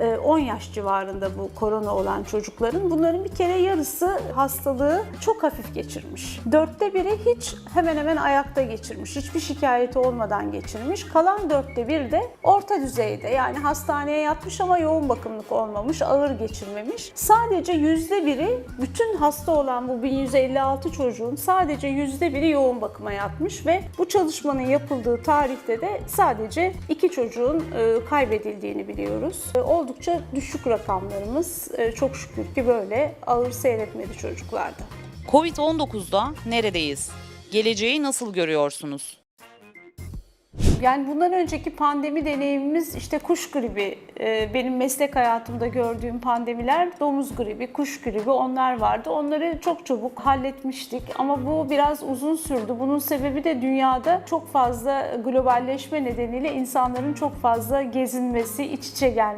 e, 10 yaş civarında bu korona olan çocukların bunların bir kere yarısı hastalığı çok hafif geçirmiş. Dörtte biri hiç hemen hemen ayakta geçirmiş. Hiçbir şikayeti olmadan geçirmiş. Kalan dörtte bir de orta düzeyde yani hastaneye yatmış ama yoğun bakımlık olmamış, ağır geçirmemiş. Sadece yüzde biri bütün hasta olan bu 1156 çocuğun sadece yüzde biri yoğun bakıma yatmış ve bu çalışmanın yapıldığı tarihte de sadece iki çocuğun e, kaybedildiğini biliyoruz. E, Oldukça düşük rakamlarımız e, çok şükür ki böyle ağır seyretmedi çocuklarda. Covid-19'da neredeyiz? Geleceği nasıl görüyorsunuz? Yani bundan önceki pandemi deneyimimiz işte kuş gribi, e, benim meslek hayatımda gördüğüm pandemiler domuz gribi, kuş gribi onlar vardı. Onları çok çabuk halletmiştik ama bu biraz uzun sürdü. Bunun sebebi de dünyada çok fazla globalleşme nedeniyle insanların çok fazla gezinmesi, iç içe gelmesi.